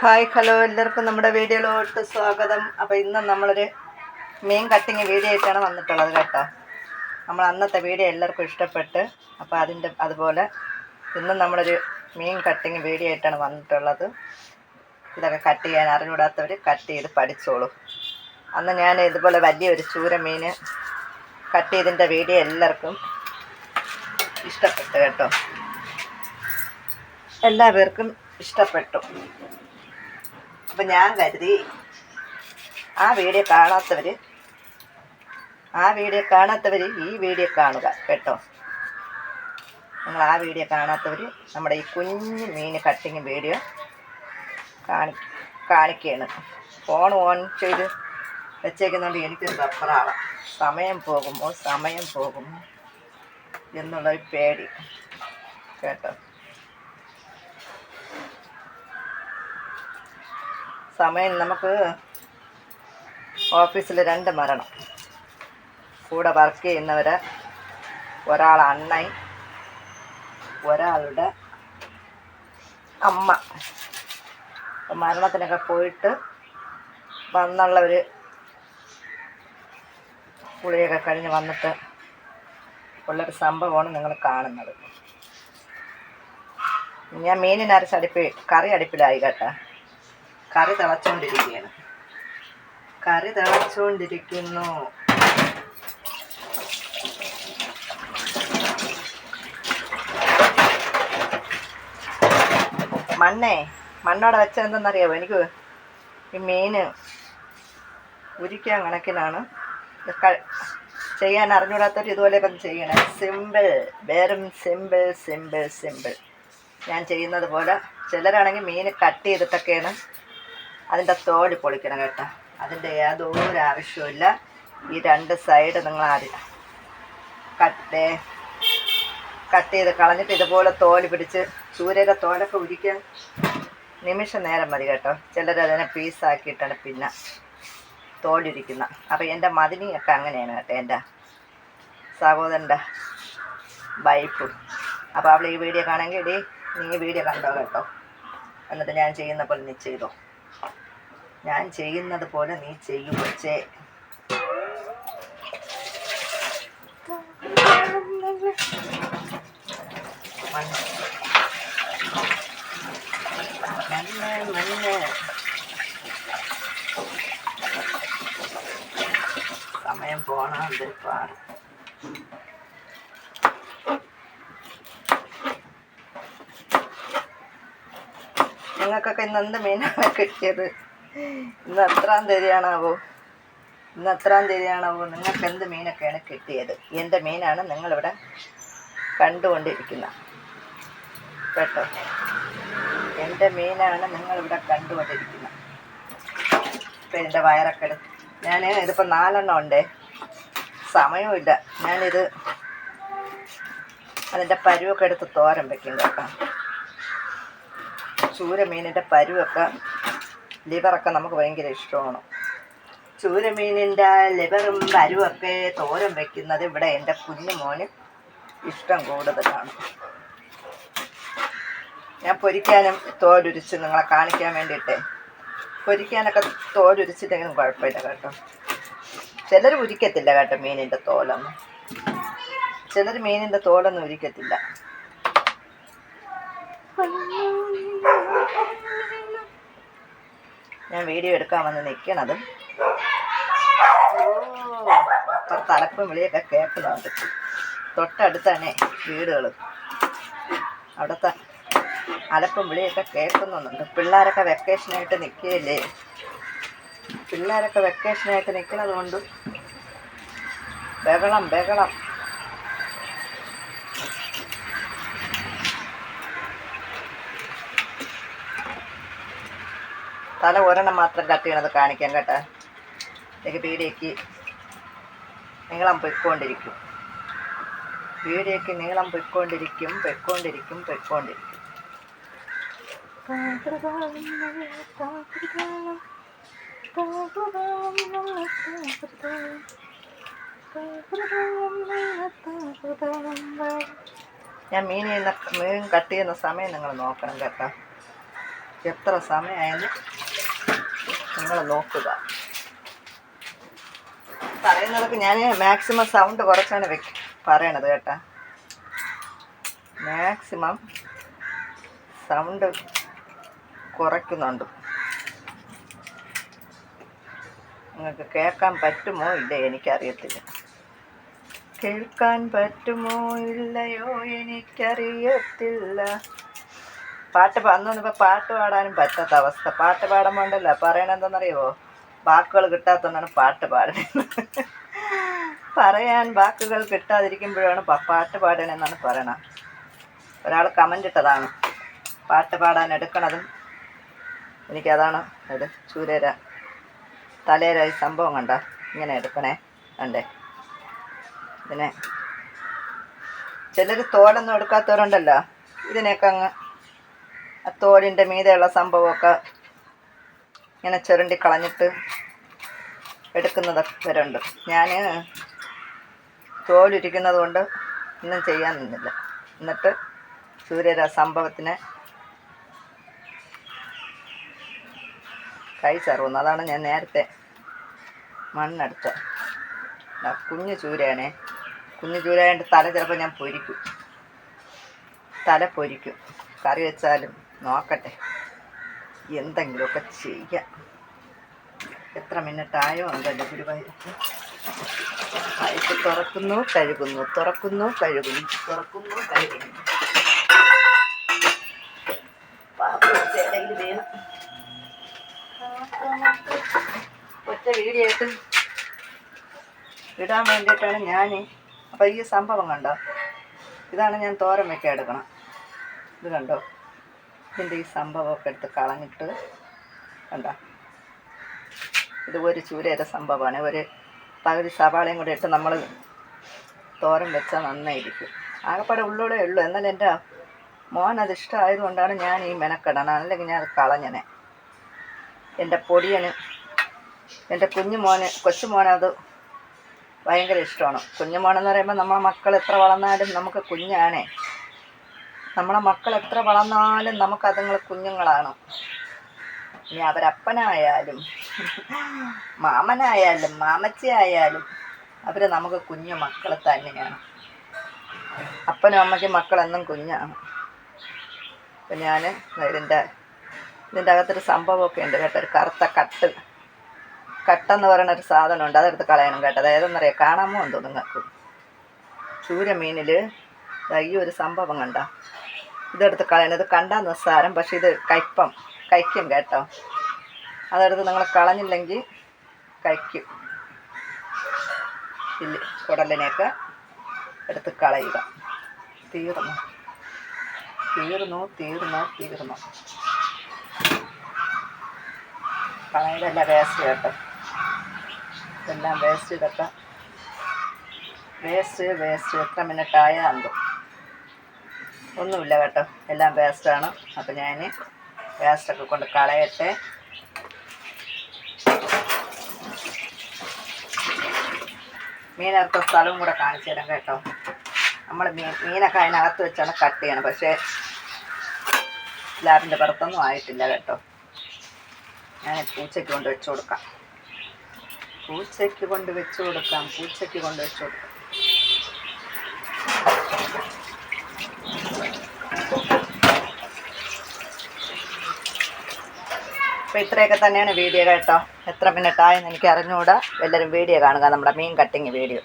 Hi hello എല്ലാവർക്കും നമ്മുടെ വീഡിയോയിലോട്ട് സ്വാഗതം. അപ്പോൾ ഇന്ന് നമ്മളൊരു മീൻ കട്ടിങ് വീഡിയോ ആയിട്ടാണ് വന്നിട്ടുള്ളത് കേട്ടോ. നമ്മൾ അന്നത്തെ വീഡിയോ എല്ലാവർക്കും ഇഷ്ടപ്പെട്ട് അപ്പോൾ അതിന്റെ അതുപോലെ ഇന്നും നമ്മളൊരു മീൻ കട്ടിങ് വീഡിയോ ആയിട്ടാണ് വന്നിട്ടുള്ളത്. ഇതൊക്കെ കട്ട് ചെയ്യാൻ അറിഞ്ഞൂടാത്തവർ കട്ട് ചെയ്ത് പഠിച്ചോളൂ. അന്ന് ഞാൻ ഇതുപോലെ വലിയൊരു ചൂര മീൻ കട്ട് ചെയ്തതിന്റെ വീഡിയോ എല്ലാവർക്കും ഇഷ്ടപ്പെട്ടു കേട്ടോ. എല്ലാവർക്കും ഇഷ്ടപ്പെട്ടു. അപ്പം ഞാൻ കരുതി ആ വീഡിയോ കാണാത്തവർ ആ വീഡിയോ കാണാത്തവർ ഈ വീഡിയോ കാണുക കേട്ടോ. നിങ്ങൾ ആ വീഡിയോ കാണാത്തവർ നമ്മുടെ ഈ കുഞ്ഞു മീൻ കട്ടിങ് വീഡിയോ കാണി കാണിക്കുകയാണ്. ഫോൺ ഓൺ ചെയ്ത് വെച്ചേക്കുന്നുണ്ട് എനിക്കൊരു റബ്ബറാണ് സമയം പോകുമോ? സമയം പോകുമോ എന്നുള്ളൊരു പേടി കേട്ടോ. സമയം നമുക്ക് ഓഫീസിൽ രണ്ട് മരണം. കൂടെ വർക്ക് ചെയ്യുന്നവർ ഒരാൾ അണ്ണൻ ഒരാളുടെ അമ്മ. മരണത്തിനൊക്കെ പോയിട്ട് വന്നുള്ളവർ കുളിയൊക്കെ കഴിഞ്ഞ് വന്നിട്ട് ഉള്ളൊരു സംഭവമാണ് നിങ്ങൾ കാണുന്നത്. ഞാൻ മീനിനരച്ച് അടുപ്പി കറി അടുപ്പിലായി കേട്ടോ. കറി തിളച്ചുകൊണ്ടിരിക്കുകയാണ് കറി തിളച്ചുകൊണ്ടിരിക്കുന്നു മണ്ണേ മണ്ണോടെ വെച്ച എന്തെന്നറിയാമോ എനിക്ക് ഈ മീന് ഉരിക്കാൻ കണക്കിനാണ് ചെയ്യാൻ അറിഞ്ഞൂടാത്തവർ ഇതുപോലെയൊക്കെ ഒന്ന് ചെയ്യണേ. സിമ്പിൾ വെറും സിമ്പിൾ സിമ്പിൾ സിമ്പിൾ ഞാൻ ചെയ്യുന്നത് പോലെ ചിലരാണെങ്കിൽ മീൻ കട്ട് ചെയ്തിട്ടൊക്കെയാണ് അതിന്റെ തോൽ പൊളിക്കണം കേട്ടോ. അതിന്റെ യാതൊരു ആവശ്യമില്ല ഈ രണ്ട് സൈഡ് നിങ്ങൾ ആദ്യം കട്ട് കട്ട് ചെയ്ത് കളഞ്ഞിട്ട് ഇതുപോലെ തോൽ പിടിച്ച് ചൂരയുടെ തോലൊക്കെ ഉരിക്കാൻ നിമിഷ നേരം മതി കേട്ടോ. ചിലർ അതിനെ പീസാക്കിയിട്ടാണ് പിന്നെ തോലിരിക്കുന്ന അപ്പോൾ എന്റെ മതിനിയൊക്കെ അങ്ങനെയാണ് കേട്ടോ എന്റെ സഹോദരന്റെ വൈഫ് അപ്പോൾ അവൾ ഈ വീഡിയോ കാണെങ്കിൽ ഇടി നീ വീഡിയോ കണ്ടോ കേട്ടോ. എന്നിട്ട് ഞാൻ ചെയ്യുന്ന പോലെ നീ ചെയ്തോ. ഞാൻ ചെയ്യുന്നത് പോലെ നീ ചെയ്യും പക്ഷേ മണ്ണ് മണ്ണ് മണ്ണ് സമയം പോണം എന്തൊരുപാട് നിങ്ങൾക്കൊക്കെ ഇന്ന് എന്ത് മീനാണ് കിട്ടിയത്? ഇന്ന് എത്രാം തീയതിയാണാവോ? ഇന്ന് എത്രാം തീയതിയാണാവോ? നിങ്ങൾക്ക് എന്ത് മീനൊക്കെയാണ് കിട്ടിയത്? എന്റെ മീനാണ് നിങ്ങളിവിടെ കണ്ടുകൊണ്ടിരിക്കുന്നത്? കേട്ടോ? എന്റെ മീനാണ് നിങ്ങളിവിടെ കണ്ടുകൊണ്ടിരിക്കുന്നത്? ഇപ്പം എന്റെ വയറൊക്കെ ഞാൻ ഇതിപ്പോൾ നാലെണ്ണം ഉണ്ട്. സമയമില്ല ഞാനിത് അതിന്റെ പരുവൊക്കെ എടുത്ത് തോരൻ വെക്കും കേട്ടോ. ചൂരമീനിന്റെ പരുവൊക്കെ ലിവറൊക്കെ നമുക്ക് ഭയങ്കര ഇഷ്ടമാണ്. ചൂരമീനിന്റെ ലിവറും പരുവൊക്കെ തോരൻ വെക്കുന്നത് ഇവിടെ എന്റെ കുഞ്ഞുമോന് ഇഷ്ടം കൂടുതലാണ്. ഞാൻ പൊരിക്കാനും തോലുരിച്ച് നിങ്ങളെ കാണിക്കാൻ വേണ്ടിയിട്ടേ. പൊരിക്കാനൊക്കെ തോലുരിച്ചിട്ടെങ്കിലും കുഴപ്പമില്ല കേട്ടോ. ചിലർ ഉരിക്കത്തില്ല കേട്ടോ മീനിന്റെ തോലൊന്നും. ചിലർ മീനിന്റെ തോലൊന്നും ഉരിക്കത്തില്ല. ഞാൻ വീഡിയോ എടുക്കാൻ വന്ന് നിൽക്കണത് തലപ്പും വിളിയൊക്കെ കേൾക്കുന്നുണ്ട്. തന്നെ വീടുകൾ അവിടുത്തെ അലപ്പും വിളിയൊക്കെ കേൾക്കുന്നുണ്ട്. പിള്ളേരൊക്കെ വെക്കേഷനായിട്ട് നിൽക്കുകയല്ലേ? പിള്ളേരൊക്കെ വെക്കേഷനായിട്ട് നിൽക്കുന്നത് കൊണ്ട് ബഹളം ബഹളം. തല ഒരെണ്ണം മാത്രം കട്ട് ചെയ്യണത് കാണിക്കാം കേട്ടോ. എനിക്ക് പീടിയേക്ക് നീളം പൊയ്ക്കൊണ്ടിരിക്കും. പീടിയേക്ക് നീളം പൊയ്ക്കൊണ്ടിരിക്കും പൊയ്ക്കൊണ്ടിരിക്കും പൊയ്ക്കൊണ്ടിരിക്കും. ഞാൻ മീൻ ചെയ്യുന്ന മീൻ കട്ട് ചെയ്യുന്ന സമയം നിങ്ങൾ നോക്കണം കേട്ടോ. എത്ര സമയമായെന്ന് നിങ്ങൾ നോക്കുക. പറയുന്നതൊക്കെ ഞാൻ മാക്സിമം സൗണ്ട് കുറച്ചാണ് വെക്ക പറയണത് കേട്ടാ. മാക്സിമം സൗണ്ട് കുറയ്ക്കുന്നുണ്ട്. നിങ്ങൾക്ക് കേൾക്കാൻ പറ്റുമോ ഇല്ല എനിക്കറിയത്തില്ല. കേൾക്കാൻ പറ്റുമോ ഇല്ലയോ എനിക്കറിയത്തില്ല. പാട്ട് അന്നൊന്നും ഇപ്പോൾ പാട്ട് പാടാനും പറ്റാത്ത അവസ്ഥ. പാട്ട് പാടാൻ പാടുമ്പോണ്ടല്ലോ പറയണെന്തെന്നറിയുമോ വാക്കുകൾ കിട്ടാത്തതുകൊണ്ടാണ് പാട്ട് പാടുന്നത്. പറയാൻ വാക്കുകൾ കിട്ടാതിരിക്കുമ്പോഴാണ് പാട്ട് പാടണമെന്നാണ് പറയണത്. ഒരാൾ കമന്റ് ഇട്ടതാണ്. പാട്ട് പാടാൻ എടുക്കണതും എനിക്കതാണ് ഇത് ചൂരേര തലേര ഈ സംഭവം കണ്ട. ഇങ്ങനെ എടുക്കണേ. കണ്ടേ. ഇതിനെ ചിലർ തോലൊന്നും എടുക്കാത്തവരുണ്ടല്ലോ. ഇതിനെയൊക്കെ അങ്ങ് തോലിന്റെ മീതെയുള്ള സംഭവമൊക്കെ ഇങ്ങനെ ചുരണ്ടി കളഞ്ഞിട്ട് എടുക്കുന്നതൊക്കെ വരുന്നുണ്ട് ഞാൻ തോലിരിക്കുന്നത് കൊണ്ട് ഒന്നും ചെയ്യാൻ നിന്നില്ല. എന്നിട്ട് സൂര്യര സംഭവത്തിനെ കൈ ചേർന്നു അതാണ് ഞാൻ നേരത്തെ മണ്ണെടുത്ത കുഞ്ഞു ചൂരയാണേ. കുഞ്ഞു ചൂരയായിട്ട് തല ചിലപ്പോൾ ഞാൻ പൊരിക്കും. തല പൊരിക്കും. കറി വെച്ചാലും നോക്കട്ടെ. എന്തെങ്കിലുമൊക്കെ ചെയ്യാം. എത്ര മിനിറ്റ് ആയോ എന്തല്ലോ ഗുരുവായൂരത്ത് പൈപ്പ് തുറക്കുന്നു കഴുകുന്നു തുറക്കുന്നു കഴുകുന്നു തുറക്കുന്നു കഴുകുന്നു. ഇടയിൽ വീണ്. ഒറ്റ വീടിയായിട്ട് ഇടാൻ വേണ്ടിയിട്ടാണ് ഞാൻ അപ്പോൾ ഈ സംഭവം കണ്ടോ? ഇതാണ് ഞാൻ തോരൻ വെക്കാൻ എടുക്കണം. ഇത് കണ്ടോ? ഇതിന്റെ ഈ സംഭവമൊക്കെ എടുത്ത് കളഞ്ഞിട്ട് കണ്ടോ? ഇത് ഒരു ചൂരയുടെ സംഭവമാണ്. ഒരു പകുതി സവാളയും കൂടെ ഇട്ട് നമ്മൾ തോരൻ വെച്ചാൽ നന്നായിരിക്കും. ആകപ്പാടെ ഉള്ളൂടെ ഉള്ളൂ. എന്നാൽ എന്റെ മോൻ അത് ഇഷ്ടമായതുകൊണ്ടാണ് ഞാൻ ഈ മെനക്കെടണം അല്ലെങ്കിൽ ഞാൻ അത് കളഞ്ഞനെ. എന്റെ പൊടിയന് എന്റെ കുഞ്ഞു മോന് കൊച്ചുമോനത് ഭയങ്കര ഇഷ്ടമാണ്. കുഞ്ഞുമോനെന്ന് പറയുമ്പോൾ നമ്മളെ മക്കൾ എത്ര വളർന്നാലും നമുക്ക് കുഞ്ഞാണേ. നമ്മളെ മക്കൾ എത്ര വളർന്നാലും നമുക്ക് അതുങ്ങൾ കുഞ്ഞുങ്ങളാണ്. ഇനി അവരപ്പനായാലും മാമനായാലും മാമച്ചയായാലും അവർ നമുക്ക് കുഞ്ഞു മക്കൾ തന്നെയാണ്. അപ്പനും അമ്മയ്ക്കും മക്കളെന്നും കുഞ്ഞാണ്. അപ്പം ഞാൻ ഇതിന്റെ ഇതിന്റെ അകത്തൊരു സംഭവമൊക്കെ ഉണ്ട് കേട്ടോ ഒരു കറുത്ത കട്ട്. കട്ടെന്ന് പറയുന്ന ഒരു സാധനമുണ്ട് അതെടുത്ത് കളയണം കേട്ടോ. അത് ഏതെന്നറിയാം കാണാമോ എന്തോ നിങ്ങൾക്ക്? ചൂര മീനിൽ ഈ ഒരു സംഭവം കണ്ട? ഇതെടുത്ത് കളയണം. ഇത് കണ്ടാൽ നിസ്സാരം പക്ഷേ ഇത് കയ്പം കഴിക്കും കേട്ടോ. അതെടുത്ത് നിങ്ങൾ കളഞ്ഞില്ലെങ്കിൽ കഴിക്കും ഇല്ല കുടലിനെയൊക്കെ എടുത്ത് കളയുക. തീർന്നു. തീർന്നു തീർന്നു തീർന്നു. കളയുടെ വേസ്റ്റ് കേട്ടോ. ഇതെല്ലാം വേസ്റ്റ് ഇതൊക്കെ വേസ്റ്റ് വേസ്റ്റ്. എത്ര മിനിറ്റ് ആയാൽ എന്തോ ഒന്നുമില്ല കേട്ടോ. എല്ലാം വേസ്റ്റാണ് അപ്പം ഞാൻ വേസ്റ്റൊക്കെ കൊണ്ട് കളയട്ടെ. മീനകത്ത് സ്ഥലവും കൂടെ കാണിച്ചു തരാം കേട്ടോ. നമ്മൾ മീൻ മീനൊക്കെ അതിനകത്ത് വെച്ചാണ് കട്ട് ചെയ്യണം. പക്ഷേ ലാബിന്റെ പുറത്തൊന്നും ആയിട്ടില്ല കേട്ടോ. ഞാൻ പൂച്ചയ്ക്ക് കൊണ്ട് വെച്ച് കൊടുക്കാം. പൂച്ചയ്ക്ക് കൊണ്ട് വെച്ച് കൊടുക്കാം. പൂച്ചയ്ക്ക് കൊണ്ട് വെച്ച് കൊടുക്കാം. അപ്പോൾ ഇത്രയൊക്കെ തന്നെയാണ് വീഡിയോ കേട്ടോ. എത്ര മിനിറ്റ് ആയെന്ന് എനിക്ക് അറിഞ്ഞുകൂടാ എല്ലാവരും വീഡിയോ കാണുക. നമ്മുടെ മീൻ കട്ടിങ് വീഡിയോ